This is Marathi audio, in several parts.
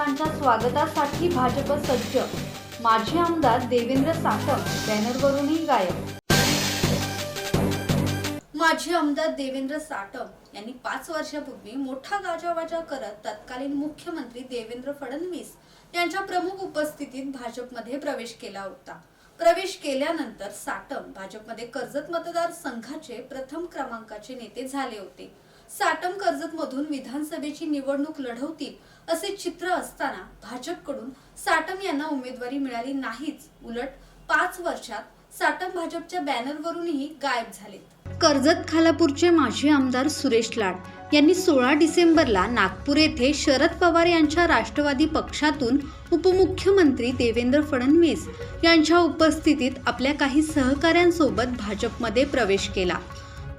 पर्यटकांच्या स्वागतासाठी भाजप सज्ज. माजी आमदार देवेंद्र साटम बॅनरवरूनही गायब. माजी आमदार देवेंद्र साटम यांनी पाच वर्षापूर्वी मोठा गाजावाजा करत तत्कालीन मुख्यमंत्री देवेंद्र फडणवीस यांच्या प्रमुख उपस्थितीत भाजपमध्ये प्रवेश केला होता. प्रवेश केल्यानंतर साटम भाजपमध्ये कर्जत मतदार संघाचे प्रथम क्रमांकाचे नेते झाले होते. साटम कर्जत मधून विधानसभेची निवडणूक लढवतील असे चित्र असताना भाजपकडून साटम यांना उमेदवारी मिळाली नाहीच. उलट पाच वर्षात साटम भाजपच्या बॅनरवरूनही गायब झाले कर्जत खालापूरचे माजी आमदार सुरेश लाड यांनी सोळा डिसेंबरला नागपूर येथे शरद पवार यांच्या राष्ट्रवादी पक्षातून उपमुख्यमंत्री देवेंद्र फडणवीस यांच्या उपस्थितीत आपल्या काही सहकाऱ्यांसोबत भाजपमध्ये प्रवेश केला.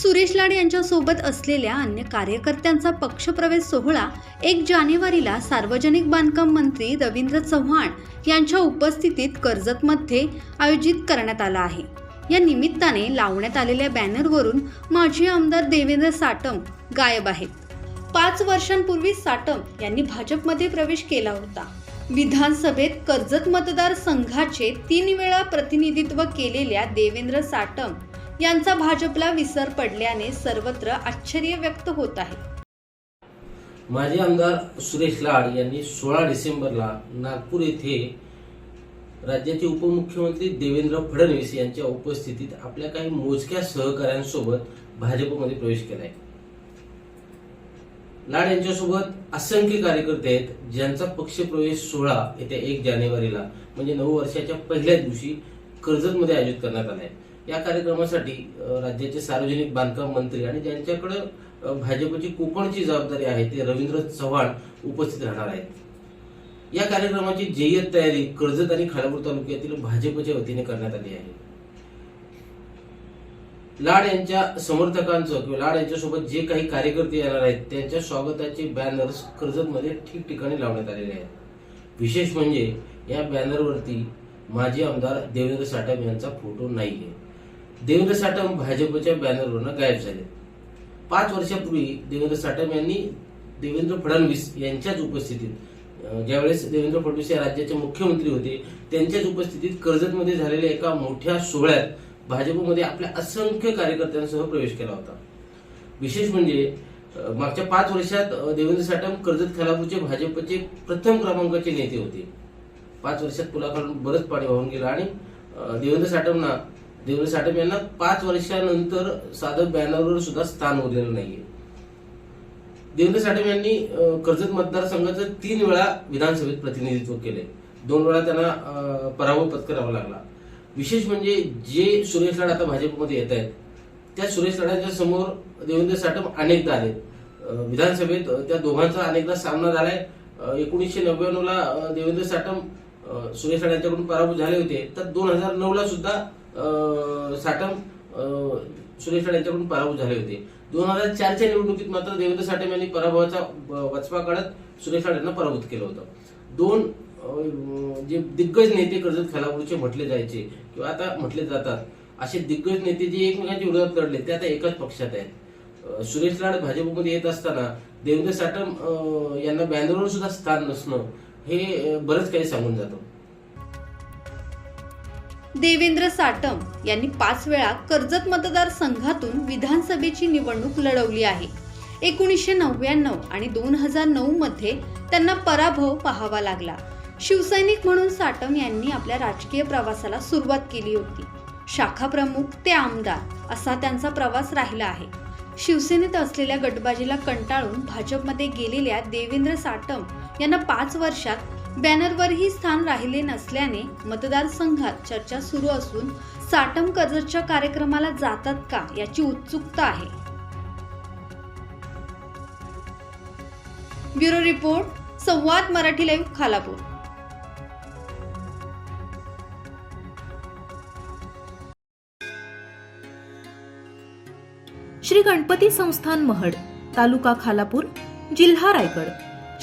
सुरेश लाड यांच्यासोबत असलेल्या अन्य कार्यकर्त्यांचा पक्षप्रवेश सोहळा एक जानेवारीला सार्वजनिक बांधकाम मंत्री रवींद्र चव्हाण यांच्या उपस्थितीत कर्जतमध्ये आयोजित करण्यात आला आहे. या निमित्ताने लावण्यात आलेल्या बॅनरवरून माजी आमदार देवेंद्र साटम गायब आहेत. पाच वर्षांपूर्वी साटम यांनी भाजपमध्ये प्रवेश केला होता. विधानसभेत कर्जत मतदार संघाचे तीन वेळा प्रतिनिधित्व केलेल्या देवेंद्र साटम यांचा भाजपला विसर पडल्याने सर्वत्र आश्चर्य व्यक्त होत आहे. माजी आमदार सुरेश लाड यांनी सोळा डिसेंबरला नागपूर येथे राज्याचे उपमुख्यमंत्री देवेंद्र फडणवीस यांच्या उपस्थितीत आपल्या काही मोजक्या सहकाऱ्यांसोबत भाजपमध्ये प्रवेश केलाय. लाड यांच्यासोबत असंख्य कार्यकर्ते आहेत ज्यांचा पक्षप्रवेश सोहळा येत्या एक जानेवारीला म्हणजे नऊ वर्षाच्या पहिल्या दिवशी कर्जतमध्ये आयोजित करण्यात आलाय. या कार्यक्रमासाठी राज्याचे सार्वजनिक बांधकाम मंत्री आणि ज्यांच्याकडे भाजपची कोकणची जबाबदारी आहे ते रवींद्र चव्हाण उपस्थित राहणार आहेत. या कार्यक्रमाची जय्यत तयारी कर्जत आणि खालापूर तालुक्यातील भाजपच्या वतीने करण्यात आली आहे. लाड यांच्या समर्थकांचं किंवा लाड यांच्यासोबत जे काही कार्यकर्ते येणार आहेत त्यांच्या स्वागताचे बॅनर्स कर्जतमध्ये ठिकठिकाणी लावण्यात आलेले आहेत. विशेष म्हणजे या बॅनरवरती माजी आमदार देवेंद्र साठम यांचा फोटो नाही आहे देवेंद्र साटम भाजपच्या बॅनरवरनं गायब झाले. पाच वर्षापूर्वी देवेंद्र साटम यांनी देवेंद्र फडणवीस यांच्याच उपस्थितीत ज्यावेळेस देवेंद्र फडणवीस या राज्याचे मुख्यमंत्री होते त्यांच्याच उपस्थितीत कर्जतमध्ये झालेल्या एका मोठ्या सोहळ्यात भाजपमध्ये आपल्या असंख्य कार्यकर्त्यांसह प्रवेश केला होता. विशेष म्हणजे मागच्या पाच वर्षात देवेंद्र साटम कर्जत खालापूरचे भाजपचे प्रथम क्रमांकाचे नेते होते. पाच वर्षात पुलाखालून बरंच पाणी वाहून गेलं आणि देवेंद्र साटमना देवेंद्र साठम यांना पाच वर्षानंतर साधं बॅनरवर सुद्धा स्थान उरलेलं नाहीये. देवेंद्र साठम यांनी कर्जत मतदारसंघाचं तीन वेळा विधानसभेत प्रतिनिधित्व केले दोन वेळा त्यांना पराभव पत्करावा लागला. विशेष म्हणजे जे सुरेश लाड आता भाजपमध्ये येत आहेत त्या सुरेश लाडाच्या समोर देवेंद्र साठम अनेकदा आलेत. विधानसभेत त्या दोघांचा अनेकदा सामना झालाय. एकोणीसशे नव्याण्णव ला देवेंद्र साठम सुरेश लाड यांच्याकडून पराभूत झाले होते. तर दोन हजार नऊ ला सुद्धा साटम सुरेश राड यांच्याकडून पराभूत झाले होते. दोन हजार चारच्या निवडणुकीत मात्र देवेंद्र साटम यांनी पराभवाचा वचपा काढत सुरेश लाड यांना पराभूत केलं होतं. दोन जे दिग्गज नेते कर्जत खालापूरचे म्हटले जायचे किंवा आता म्हटले जातात असे दिग्गज नेते जे एकमेकांच्या विरोधात लढले ते आता एकाच पक्षात आहेत. सुरेश लाड भाजपमध्ये येत असताना देवेंद्र साटम यांना बॅनरवर सुद्धा स्थान नसणं हे बरंच काही सांगून जातं. देवेंद्र साटम यांनी पाच वेळा कर्जत मतदारसंघातून विधानसभेची निवडणूक लढवली आहे. एकोणीसशे नव्याण्णव आणि दोन हजार नऊ मध्ये त्यांना पराभव पाहावा लागला. शिवसैनिक म्हणून साटम यांनी आपल्या राजकीय प्रवासाला सुरुवात केली होती. शाखा प्रमुख ते आमदार असा त्यांचा प्रवास राहिला आहे. शिवसेनेत असलेल्या गटबाजीला कंटाळून भाजपमध्ये गेलेल्या देवेंद्र साटम यांना पाच वर्षात बॅनरवरही स्थान राहिले नसल्याने मतदारसंघात चर्चा सुरू असून साटम कर्जतच्या कार्यक्रमाला जातात का याची उत्सुकता आहे. ब्युरो रिपोर्ट संवाद मराठी लाईव्ह खालापूर. श्री गणपती संस्थान महड तालुका खालापूर जिल्हा रायगड.